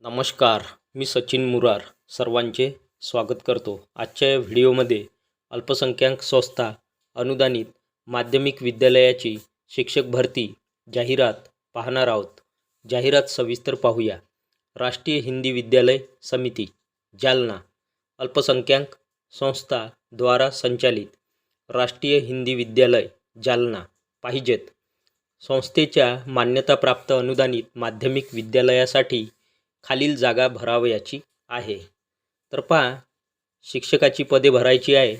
नमस्कार मी सचिन मुरार सर्वांचे स्वागत करतो. आजच्या या व्हिडिओमध्ये अल्पसंख्याक संस्था अनुदानित माध्यमिक विद्यालयाची शिक्षक भरती जाहिरात पाहणार आहोत. जाहिरात सविस्तर पाहूया. राष्ट्रीय हिंदी विद्यालय समिती जालना. अल्पसंख्याक संस्थाद्वारा संचालित राष्ट्रीय हिंदी विद्यालय जालना. पाहिजेत. संस्थेच्या मान्यताप्राप्त अनुदानित माध्यमिक विद्यालयासाठी खालील जागा भरावयाची आहे. तर पहा शिक्षकाची पदे भरायची आहेत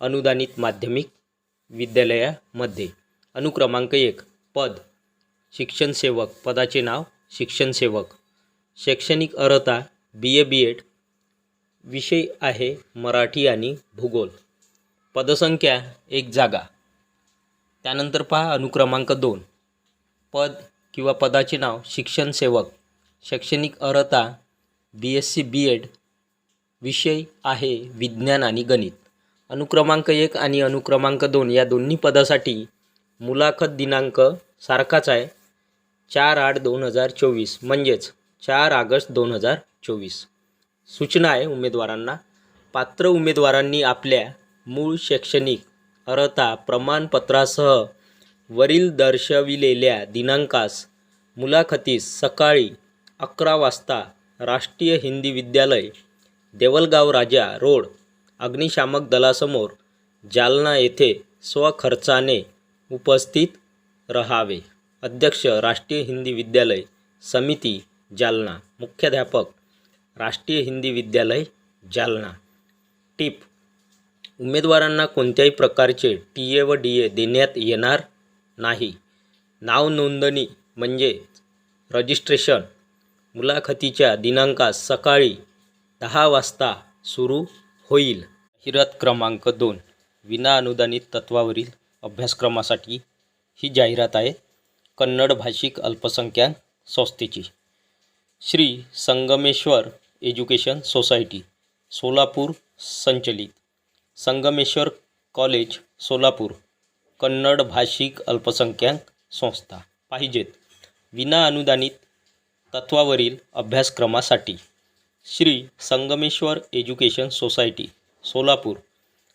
अनुदानित माध्यमिक विद्यालयामध्ये. अनुक्रमांक एक पद. शिक्षण सेवक पदाचे नाव शिक्षण सेवक. शैक्षणिक अर्हता बी ए बी एड विषय आहे मराठी आणि भूगोल. पदसंख्या एक जागा. त्यानंतर पहा अनुक्रमांक दोन. पद किंवा पदाचे नाव शिक्षण सेवक. शैक्षणिक अर्हता B S C B Ed विषय आहे विज्ञान आणि गणित. अनुक्रमांक एक आणि अनुक्रमांक दोन या दोन्ही पदासाठी मुलाखत दिनांक सारखाच आहे. चार आठ दोन हजार चोवीस म्हणजेच चार ऑगस्ट दोन हजार चोवीस. सूचना आहे उमेदवारांना. पात्र उमेदवारांनी आपल्या मूळ शैक्षणिक अर्हता प्रमाणपत्रासह वरील दर्शविलेल्या दिनांकास मुलाखतीस सकाळी अकरा वाजता राष्ट्रीय हिंदी विद्यालय देवलगाव राजा रोड अग्निशामक दलासमोर जालना येथे स्वखर्चाने उपस्थित रहावे. अध्यक्ष राष्ट्रीय हिंदी विद्यालय समिती जालना. मुख्याध्यापक राष्ट्रीय हिंदी विद्यालय जालना. टिप. उमेदवारांना कोणत्याही प्रकारचे टी ए व डी ए देण्यात येणार नाही. नाव नोंदणी म्हणजे रजिस्ट्रेशन. मुलाखतीच्या दिनांकास सकाळी दहा वाजता सुरू होईल. जाहिरात क्रमांक दोन विना अनुदानित तत्वावरील अभ्यासक्रमासाठी ही जाहिरात आहे. कन्नड भाषिक अल्पसंख्याक संस्थेची. श्री संगमेश्वर एज्युकेशन सोसायटी सोलापूर संचलित. संगमेश्वर कॉलेज सोलापूर कन्नड भाषिक अल्पसंख्याक संस्था. पाहिजेत. विना अनुदानित तत्वावरील अभ्यासक्रमासाठी श्री संगमेश्वर एज्युकेशन सोसायटी सोलापूर.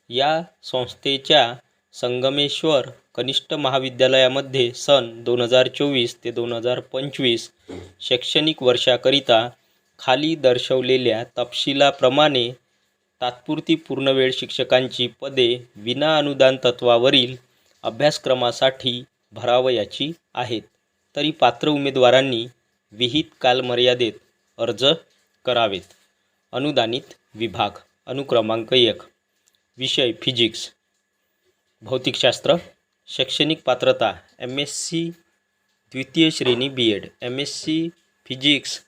या संस्थेच्या संगमेश्वर कनिष्ठ महाविद्यालयामध्ये सन दोन हजार चोवीस ते दोन हजार पंचवीस शैक्षणिक वर्षाकरिता खाली दर्शवलेल्या तपशिलाप्रमाणे तात्पुरती पूर्णवेळ शिक्षकांची पदे विना अनुदान तत्वावरील अभ्यासक्रमासाठी भरावयाची आहेत. तरी पात्र उमेदवारांनी विहित कालमर्यादेत अर्ज करावेत. अनुदानित विभाग अनुक्रमांक एक. विषय फिजिक्स. भौतिकशास्त्र शैक्षणिक पात्रता एम एस सी द्वितीय श्रेणी B Ed M S C physics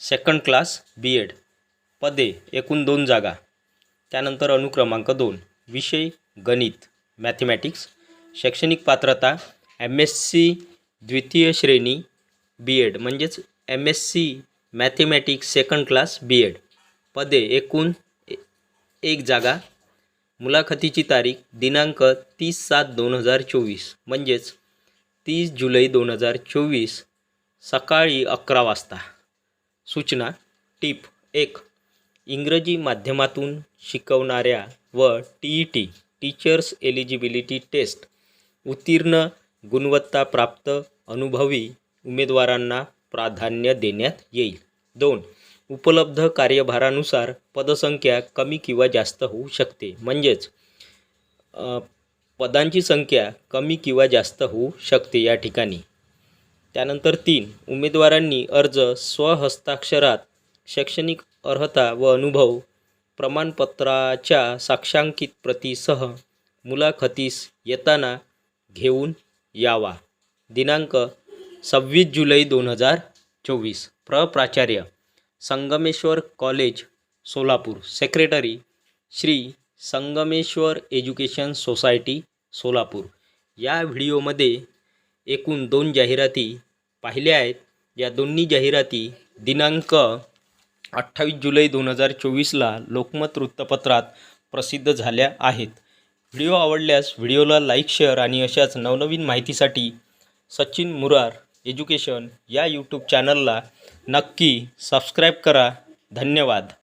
second class B Ed पदे एकूण दोन जागा. त्यानंतर अनुक्रमांक दोन. विषय गणित मॅथमॅटिक्स शैक्षणिक पात्रता एम एस सी द्वितीय श्रेणी बी एड म्हणजेच M S C mathematics second class B Ed पदे एकूण ए- एक जागा. मुलाखतीची तारीख दिनांक तीस सात दोन हजार चोवीस. म्हणजेच तीस जुलै दोन हजार चोवीस सकाळी अकरा वाजता. सूचना टीप एक. इंग्रजी माध्यमातून शिकवणाऱ्या व T E T teachers eligibility test उत्तीर्ण गुणवत्ता प्राप्त अनुभवी उमेदवारांना प्राधान्य देण्यात येईल. दोन उपलब्ध कार्यभारानुसार पदसंख्या कमी किंवा जास्त होऊ शकते. म्हणजेच पदांची संख्या कमी किंवा जास्त होऊ शकते या ठिकाणी. त्यानंतर तीन उमेदवारांनी अर्ज स्वहस्ताक्षरात शैक्षणिक अर्हता व अनुभव प्रमाणपत्राच्या साक्षांकित प्रतीसह मुलाखतीस येताना घेऊन यावा. दिनांक सव्वीस जुलै दोन हजार चोवीस. प्रप्राचार्य Sangameshwar college Solapur. Secretary. Shri. Sangameshwar education society Solapur. या व्हिडिओमध्ये एकूण दोन जाहिराती पाहिल्या आहेत. या दोन्ही जाहिराती दिनांक अठ्ठावीस जुलै दोन हजार चोवीसला लोकमत वृत्तपत्रात प्रसिद्ध झाल्या आहेत. व्हिडिओ आवडल्यास व्हिडिओला लाईक शेअर आणि अशाच नवनवीन माहितीसाठी सचिन मुरार एज्युकेशन या यूट्यूब चॅनलला नक्की सबस्क्राईब करा. धन्यवाद.